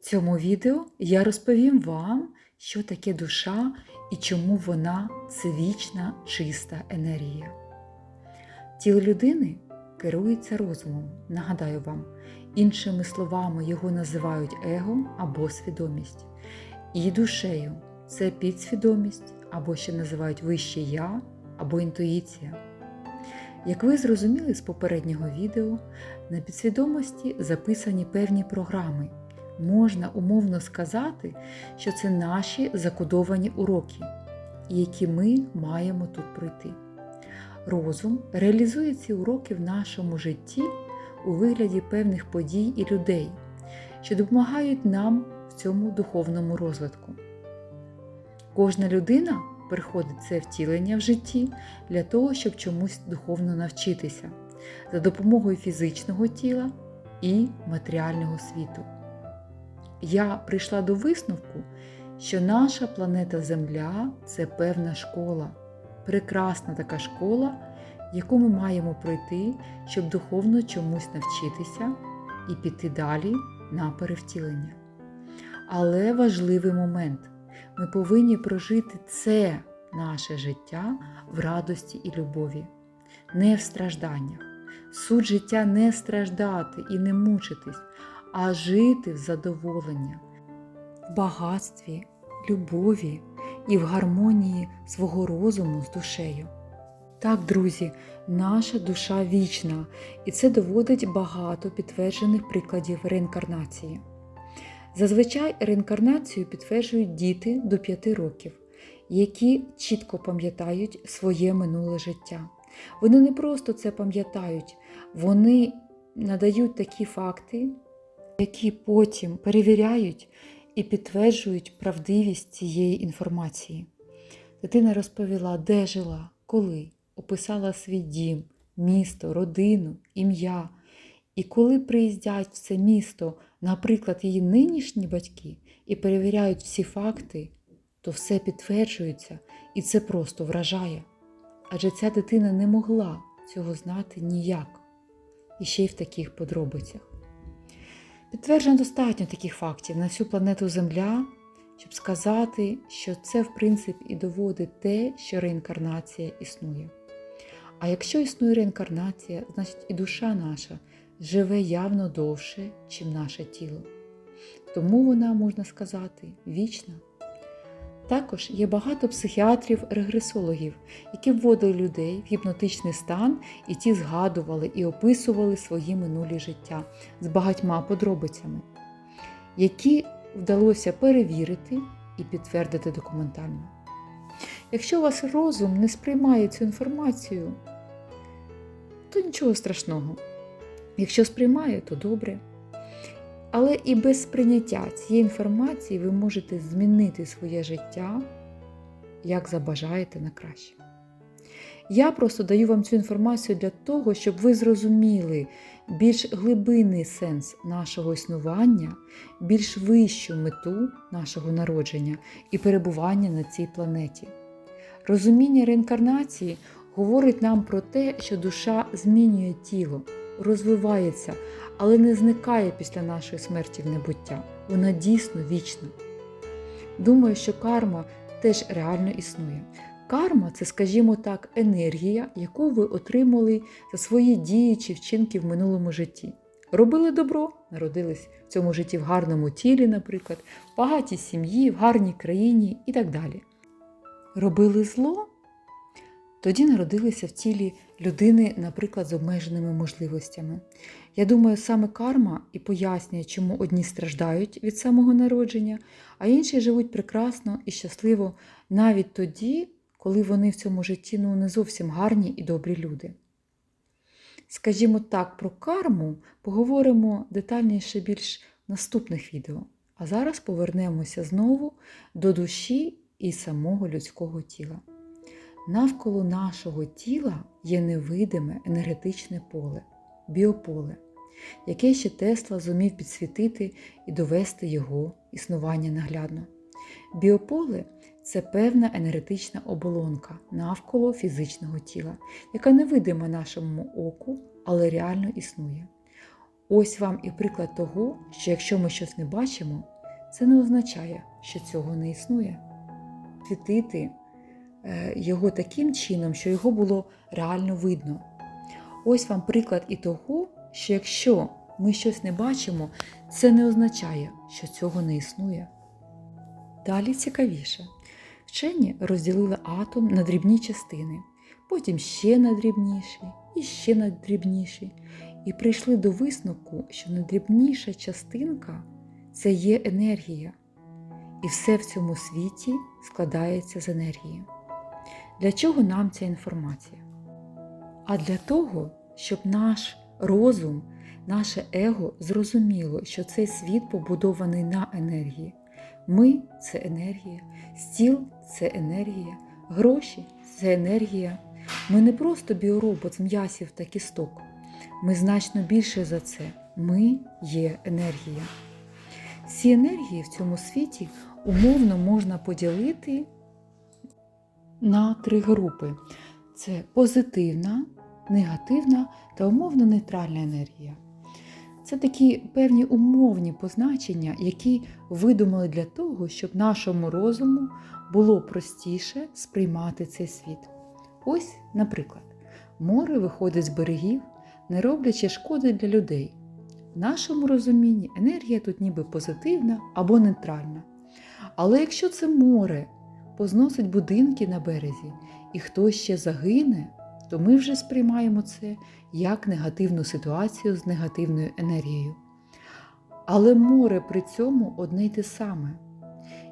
В цьому відео я розповім вам, що таке душа і чому вона це вічна чиста енергія. Тіло людини керується розумом, нагадаю вам, іншими словами його називають его або свідомість. І душею це підсвідомість, або ще називають вище я або інтуїція. Як ви зрозуміли з попереднього відео, на підсвідомості записані певні програми. Можна умовно сказати, що це наші закодовані уроки, які ми маємо тут пройти. Розум реалізує ці уроки в нашому житті у вигляді певних подій і людей, що допомагають нам в цьому духовному розвитку. Кожна людина приходить це втілення в житті для того, щоб чомусь духовно навчитися за допомогою фізичного тіла і матеріального світу. Я прийшла до висновку, що наша планета Земля це певна школа, прекрасна така школа, яку ми маємо пройти, щоб духовно чомусь навчитися і піти далі на перевтілення. Але важливий момент ми повинні прожити це наше життя в радості і любові, не в стражданнях. Суть життя не страждати і не мучитись, а жити в задоволення, в багатстві, любові і в гармонії свого розуму з душею. Так, друзі, наша душа вічна, і це доводить багато підтверджених прикладів реінкарнації. Зазвичай реінкарнацію підтверджують діти до 5 років, які чітко пам'ятають своє минуле життя. Вони не просто це пам'ятають, вони надають такі факти, які потім перевіряють і підтверджують правдивість цієї інформації. Дитина розповіла, де жила, коли, описала свій дім, місто, родину, ім'я. І коли приїздять в це місто, наприклад, її нинішні батьки і перевіряють всі факти, то все підтверджується і це просто вражає. Адже ця дитина не могла цього знати ніяк, і ще й в таких подробицях. Підтверджено достатньо таких фактів на всю планету Земля, щоб сказати, що це, в принципі, і доводить те, що реінкарнація існує. А якщо існує реінкарнація, значить і душа наша живе явно довше, чим наше тіло. Тому вона, можна сказати, вічна. Також є багато психіатрів-регресологів, які вводили людей в гіпнотичний стан, і ті згадували і описували свої минулі життя з багатьма подробицями, які вдалося перевірити і підтвердити документально. Якщо ваш розум не сприймає цю інформацію, то нічого страшного. Якщо сприймає, то добре. Але і без сприйняття цієї інформації ви можете змінити своє життя, як забажаєте на краще. Я просто даю вам цю інформацію для того, щоб ви зрозуміли більш глибинний сенс нашого існування, більш вищу мету нашого народження і перебування на цій планеті. Розуміння реінкарнації говорить нам про те, що душа змінює тіло, розвивається, але не зникає після нашої смерті в небуття. Вона дійсно вічна. Думаю, що карма теж реально існує. Карма це, скажімо так, енергія, яку ви отримали за свої дії чи вчинки в минулому житті. Робили добро, народились в цьому житті в гарному тілі, наприклад, в багатій сім'ї, в гарній країні і так далі. Робили зло, тоді народилися в тілі людини, наприклад, з обмеженими можливостями. Я думаю, саме карма і пояснює, чому одні страждають від самого народження, а інші живуть прекрасно і щасливо навіть тоді, коли вони в цьому житті ну, не зовсім гарні і добрі люди. Скажімо так, про карму поговоримо детальніше більш в наступних відео. А зараз повернемося знову до душі і самого людського тіла. Навколо нашого тіла є невидиме енергетичне поле, біополе, яке ще Тесла зумів підсвітити і довести його існування наглядно. Біополе це певна енергетична оболонка навколо фізичного тіла, яка невидима нашому оку, але реально існує. Ось вам і приклад того, що якщо ми щось не бачимо, це не означає, що цього не існує. Світити його таким чином, що його було реально видно. Ось вам приклад і того, що якщо ми щось не бачимо, це не означає, що цього не існує. Далі цікавіше. Вчені розділили атом на дрібні частини, потім ще на дрібніші і ще на дрібніші, і прийшли до висновку, що найдрібніша частинка це є енергія, і все в цьому світі складається з енергії. Для чого нам ця інформація? А для того, щоб наш розум, наше его зрозуміло, що цей світ побудований на енергії. Ми це енергія, стіл це енергія, гроші це енергія. Ми не просто біоробот з м'ясів та кісток. Ми значно більше за це. Ми є енергія. Ці енергії в цьому світі умовно можна поділити на три групи: це позитивна, негативна та умовно нейтральна енергія. Це такі певні умовні позначення, які видумали для того, щоб нашому розуму було простіше сприймати цей світ. Ось, наприклад, море виходить з берегів, не роблячи шкоди для людей. В нашому розумінні енергія тут ніби позитивна або нейтральна. Але якщо це море позносить будинки на березі і хтось ще загине, то ми вже сприймаємо це як негативну ситуацію з негативною енергією. Але море при цьому одне й те саме.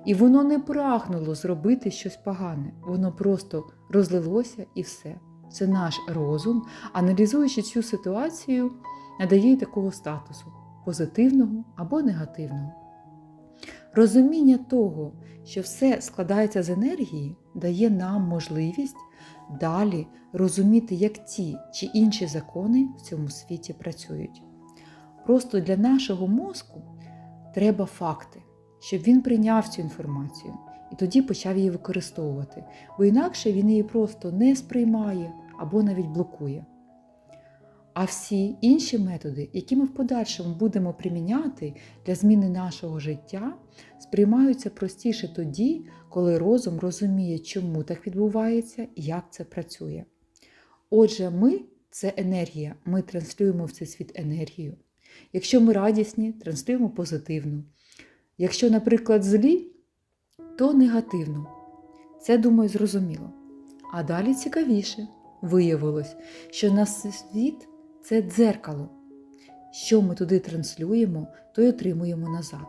І воно не прагнуло зробити щось погане, воно просто розлилося і все. Це наш розум, аналізуючи цю ситуацію, надає такого статусу позитивного або негативного. Розуміння того, що все складається з енергії, дає нам можливість далі розуміти, як ті чи інші закони в цьому світі працюють. Просто для нашого мозку треба факти, щоб він прийняв цю інформацію і тоді почав її використовувати, бо інакше він її просто не сприймає або навіть блокує. А всі інші методи, які ми в подальшому будемо приміняти для зміни нашого життя, сприймаються простіше тоді, коли розум розуміє, чому так відбувається і як це працює. Отже, ми це енергія, ми транслюємо в цей світ енергію. Якщо ми радісні, транслюємо позитивну. Якщо, наприклад, злі, то негативну. Це, думаю, зрозуміло. А далі цікавіше виявилось, що на світ це дзеркало. Що ми туди транслюємо, то й отримуємо назад.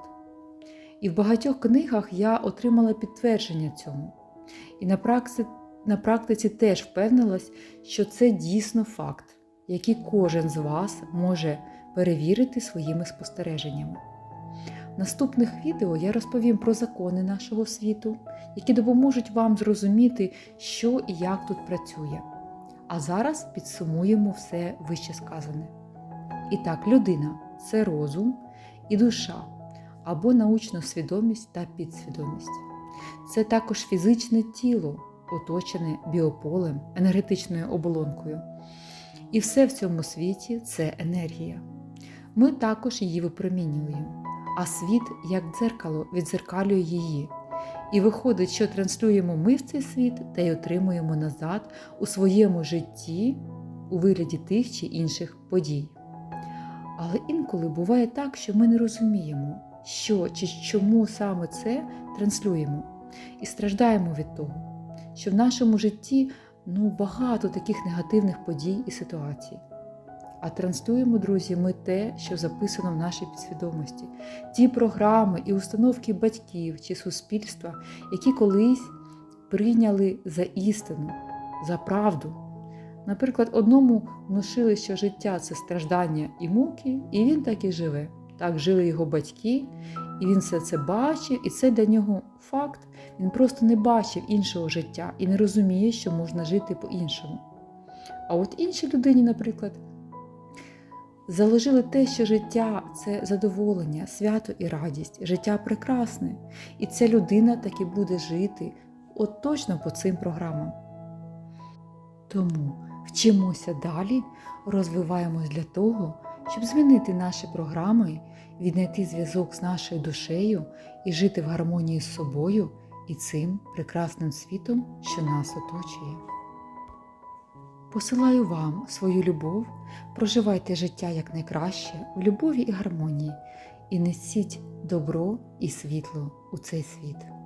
І в багатьох книгах я отримала підтвердження цьому. І на практиці, на практиці теж впевнилась, що це дійсно факт, який кожен з вас може перевірити своїми спостереженнями. В наступних відео я розповім про закони нашого світу, які допоможуть вам зрозуміти, що і як тут працює. А зараз підсумуємо все вище сказане. І так, людина це розум і душа або научна свідомість та підсвідомість. Це також фізичне тіло, оточене біополем, енергетичною оболонкою. І все в цьому світі це енергія. Ми також її випромінюємо, а світ, як дзеркало, відзеркалює її. І виходить, що транслюємо ми в цей світ та й отримуємо назад у своєму житті у вигляді тих чи інших подій. Але інколи буває так, що ми не розуміємо, що чи чому саме це транслюємо, і страждаємо від того, що в нашому житті ну, багато таких негативних подій і ситуацій. А транслюємо, друзі, ми те, що записано в нашій підсвідомості, ті програми і установки батьків чи суспільства, які колись прийняли за істину, за правду. Наприклад, одному внушили, що життя це страждання і муки, і він так і живе. Так жили його батьки, і він все це бачив, і це для нього факт. Він просто не бачив іншого життя і не розуміє, що можна жити по-іншому. А от іншій людині, наприклад, заложили те, що життя це задоволення, свято і радість, життя прекрасне. І ця людина таки буде жити от точно по цим програмам. Тому вчимося далі, розвиваємось для того, щоб змінити наші програми, віднайти зв'язок з нашою душею і жити в гармонії з собою і цим прекрасним світом, що нас оточує. Посилаю вам свою любов, проживайте життя якнайкраще в любові і гармонії і несіть добро і світло у цей світ.